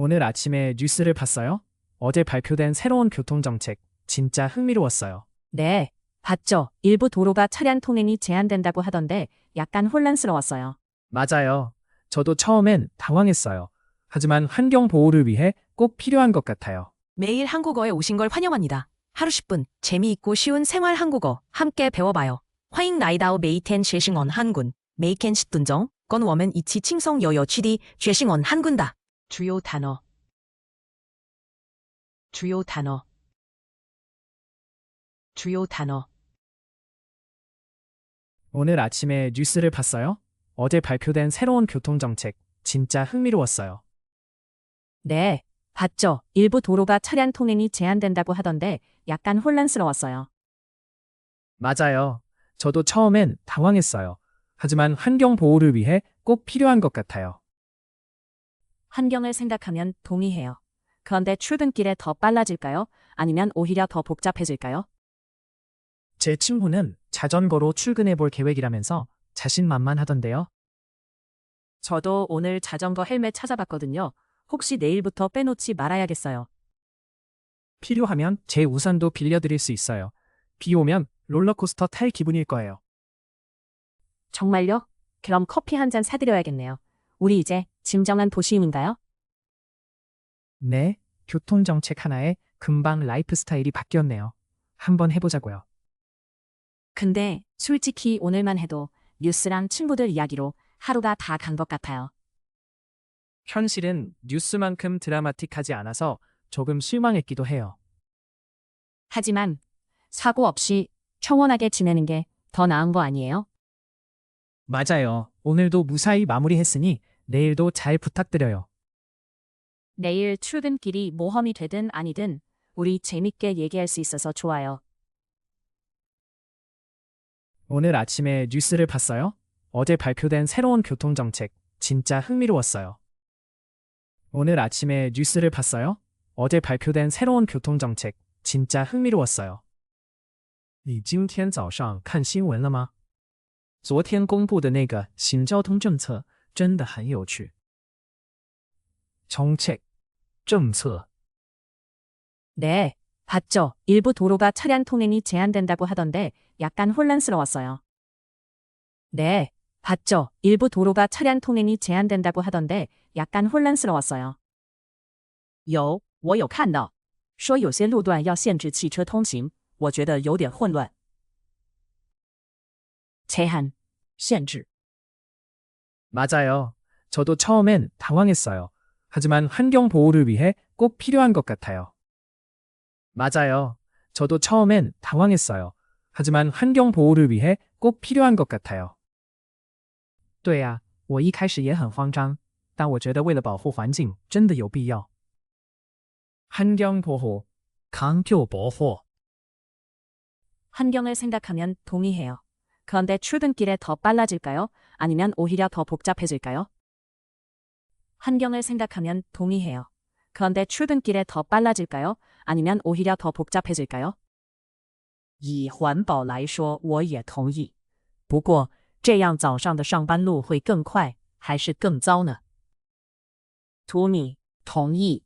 오늘 아침에 뉴스를 봤어요? 어제 발표된 새로운 교통정책, 진짜 흥미로웠어요. 네, 봤죠. 일부 도로가 차량 통행이 제한된다고 하던데 약간 혼란스러웠어요. 맞아요. 저도 처음엔 당황했어요. 하지만 환경 보호를 위해 꼭 필요한 것 같아요. 매일 한국어에 오신 걸 환영합니다. 하루 10분 재미있고 쉬운 생활 한국어 함께 배워봐요. 화잉 나이다오 메이텐 쉐싱언 한군 메이켄 10분정 건 워멘 이치 칭성 여여 취디 쉐싱언 한군다. 주요 단어. 주요 단어. 주요 단어. 오늘 아침에 뉴스를 봤어요? 어제 발표된 새로운 교통정책 진짜 흥미로웠어요. 네, 봤죠. 일부 도로가 차량 통행이 제한된다고 하던데 약간 혼란스러웠어요. 맞아요. 저도 처음엔 당황했어요. 하지만 환경 보호를 위해 꼭 필요한 것 같아요. 환경을 생각하면 동의해요. 그런데 출근길에 더 빨라질까요? 아니면 오히려 더 복잡해질까요? 제 친구는 자전거로 출근해 볼 계획이라면서 자신만만하던데요. 저도 오늘 자전거 헬멧 찾아봤거든요. 혹시 내일부터 빼놓지 말아야겠어요. 필요하면 제 우산도 빌려드릴 수 있어요. 비 오면 롤러코스터 탈 기분일 거예요. 정말요? 그럼 커피 한 잔 사드려야겠네요. 우리 이제 짐정한 도시임인가요? 네, 교통정책 하나에 금방 라이프 스타일이 바뀌었네요. 한번 해보자고요. 근데 솔직히 오늘만 해도 뉴스랑 친구들 이야기로 하루가 다 간 것 같아요. 현실은 뉴스만큼 드라마틱하지 않아서 조금 실망했기도 해요. 하지만 사고 없이 평온하게 지내는 게 더 나은 거 아니에요? 맞아요. 오늘도 무사히 마무리했으니 내일도 잘 부탁드려요. 내일 출근길이 모험이 되든 아니든 우리 재밌게 얘기할 수 있어서 좋아요. 오늘 아침에 뉴스를 봤어요? 어제 발표된 새로운 교통정책 진짜 흥미로웠어요. 오늘 아침에 뉴스를 봤어요? 어제 발표된 새로운 교통정책 진짜 흥미로웠어요. 你今天早上看新闻了吗？昨天公布的那个新交通政策 真的很有趣。정책, 政策 네, 봤죠. 일부 도로가 차량 통행이 제한된다고 하던데 약간 혼란스러웠어요. 네, 봤죠. 일부 도로가 차량 통행이 제한된다고 하던데 약간 혼란스러웠어요. 有，我有看到，说有些路段要限制汽车通行，我觉得有点混乱。제한, 限制。 맞아요. 저도 처음엔 당황했어요. 하지만 환경 보호를 위해 꼭 필요한 것 같아요. 맞아요. 저도 처음엔 당황했어요. 하지만 환경 보호를 위해 꼭 필요한 것 같아요. 对呀，我一开始也很慌张，但我觉得为了保护环境，真的有必要。환경 보호, 강교 보호. 환경을 생각하면 동의해요. 그런데 출근길에 더 빨라질까요? 아니면 오히려 더 복잡해질까요? 환경을 생각하면 동의해요. 그런데 출근길에 더 빨라질까요? 아니면 오히려 더 복잡해질까요? 以环保来说，我也同意。不过，这样早上的上班路会更快，还是更糟呢？同意，同意。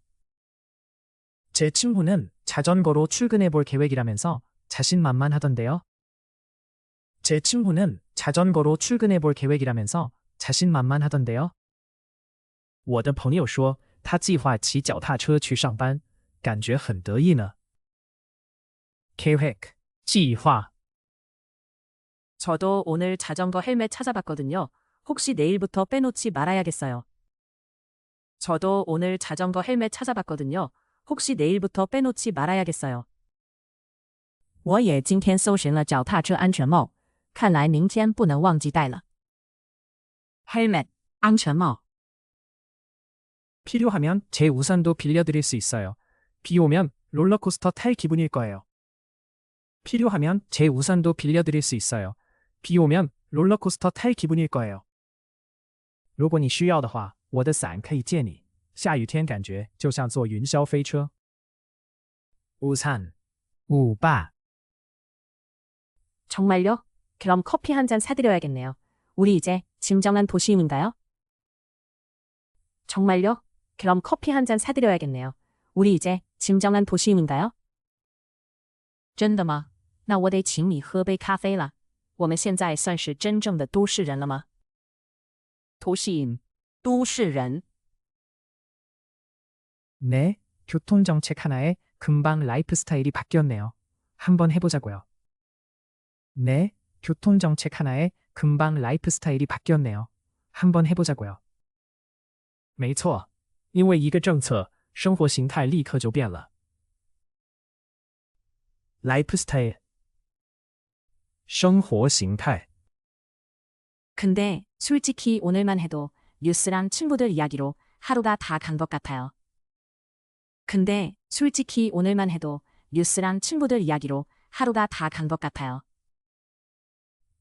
제 친구는 자전거로 출근해 볼 계획이라면서 자신만만하던데요. 제 친구는 자전거로 출근해 볼 계획이라면서 자신만만하던데요. 我的朋友说他计划骑脚踏车去上班，感觉很得意呢。계획, 计划 저도 오늘 자전거 헬멧 찾아봤거든요. 혹시 내일부터 빼놓지 말아야겠어요. 저도 오늘 자전거 헬멧 찾아봤거든요. 혹시 내일부터 빼놓지 말아야겠어요. 我也今天搜寻了脚踏车安全帽， 看来明天不能忘记带了。헬멧, 安全帽。 필요하면 제 우산도 빌려드릴 수 있어요. 비 오면 롤러코스터 탈 기분일 거예요. 필요하면 제 우산도 빌려드릴 수 있어요. 비 오면 롤러코스터 탈 기분일 거예요. 如果你需要的话，我的伞可以借你。下雨天感觉就像坐云霄飞车。우산, 우바. 정말요? 그럼 커피 한 잔 사드려야겠네요. 우리 이제 짐정한 도시임인가요? 정말요? 그럼 커피 한 잔 사드려야겠네요. 우리 이제 진정한 도시인인가요? 真的吗？那我得请你喝杯咖啡了。我们现在算是真正的都市人了吗？도시인，都市人。 네, 교통정책 하나에 금방 라이프 스타일이 바뀌었네요. 한번 해보자고요. 네, 교통정책 하나에 금방 라이프 스타일이 바뀌었네요. 한번 해보자고요. 没错，因为一个政策，生活形态立刻就变了。라이프 스타일 生活形态 근데 솔직히 오늘만 해도 뉴스랑 친구들 이야기로 하루가 다 간 것 같아요. 근데 솔직히 오늘만 해도 뉴스랑 친구들 이야기로 하루가 다 간 것 같아요.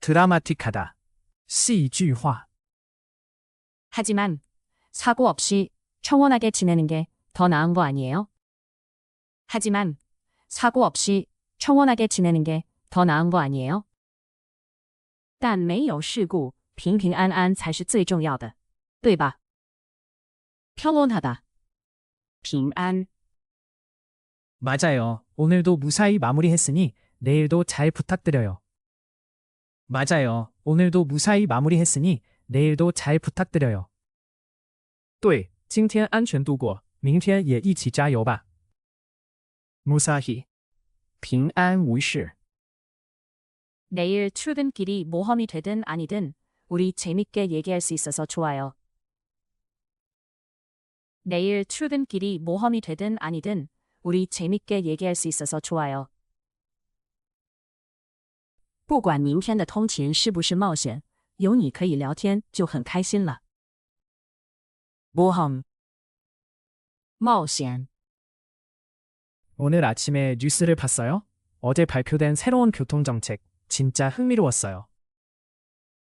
드라마틱하다, 戏剧化。 하지만 사고 없이 청원하게 지내는 게 더 나은 거 아니에요? 하지만 사고 없이 청원하게 지내는 게 더 나은 거 아니에요? 但没有事故，平平安安才是最重要的，对吧？ 평온하다, 平安。 맞아요. 오늘도 무사히 마무리했으니 내일도 잘 부탁드려요. 맞아요. 오늘도 무사히 마무리했으니 내일도 잘 부탁드려요. 对，今天安全度过，明天也一起加油吧。무사히 平安无事。 내일 출근길이 모험이 되든 아니든 우리 재밌게 얘기할 수 있어서 좋아요. 내일 출근길이 모험이 되든 아니든 우리 재밌게 얘기할 수 있어서 좋아요. 不管明天的通勤是不是冒险，有你可以聊天就很开心了。모험 冒险 오늘 아침에 뉴스를 봤어요? 어제 발표된 새로운 교통정책 진짜 흥미로웠어요.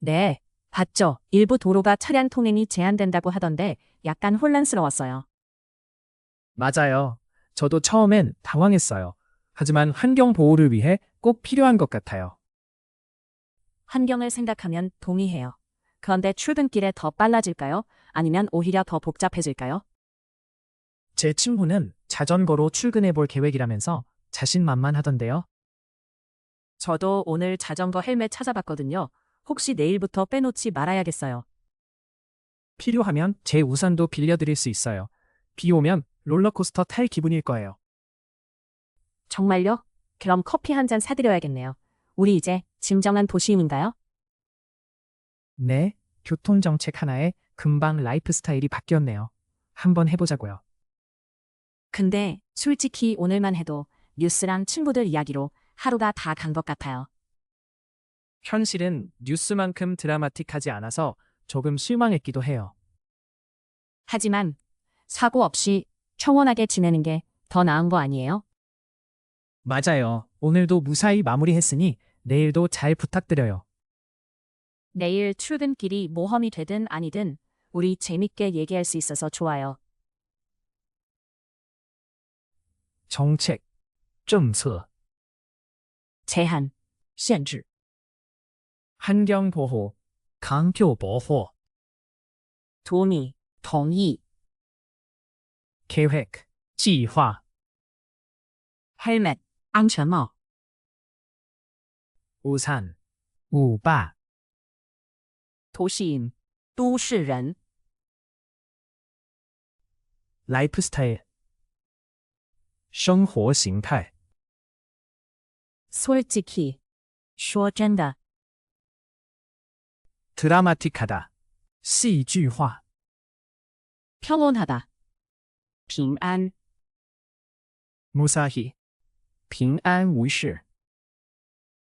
네, 봤죠. 일부 도로가 차량 통행이 제한된다고 하던데 약간 혼란스러웠어요. 맞아요. 저도 처음엔 당황했어요. 하지만 환경 보호를 위해 꼭 필요한 것 같아요. 환경을 생각하면 동의해요. 그런데 출근길에 더 빨라질까요? 아니면 오히려 더 복잡해질까요? 제 친구는 자전거로 출근해 볼 계획이라면서 자신만만하던데요. 저도 오늘 자전거 헬멧 찾아봤거든요. 혹시 내일부터 빼놓지 말아야겠어요. 필요하면 제 우산도 빌려드릴 수 있어요. 비 오면 롤러코스터 탈 기분일 거예요. 정말요? 그럼 커피 한 잔 사드려야겠네요. 우리 이제 진정한 도시인인가요? 네, 교통정책 하나에 금방 라이프 스타일이 바뀌었네요. 한번 해보자고요. 근데 솔직히 오늘만 해도 뉴스랑 친구들 이야기로 하루가 다 간 것 같아요. 현실은 뉴스만큼 드라마틱하지 않아서 조금 실망했기도 해요. 하지만 사고 없이 청원하게 지내는 게 더 나은 거 아니에요? 맞아요. 오늘도 무사히 마무리했으니 내일도 잘 부탁드려요. 내일 출근길이 모험이 되든 아니든 우리 재밌게 얘기할 수 있어서 좋아요. 정책, 政策, 제한, 限制, 환경 보호, 环境保护, 동의, 同意, 계획, 计划, 헬멧, 安全帽, 우산, 舞霸, 도시인, 都市人, 라이프 스타일, 生活形态, 솔직히, 说真的, 드라마틱하다, 戏剧化, 평온하다, 平安, 무사히, 平安无事.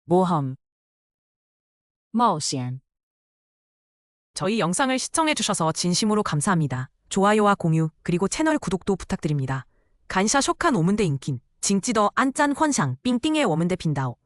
모험, 冒险. 저희 영상을 시청해주셔서 진심으로 감사합니다. 좋아요와 공유, 그리고 채널 구독도 부탁드립니다. 간샤 쇼칸 오문대 인킨, 징찌더 안짠 헌상, 삥띵의 워문대 빈다오.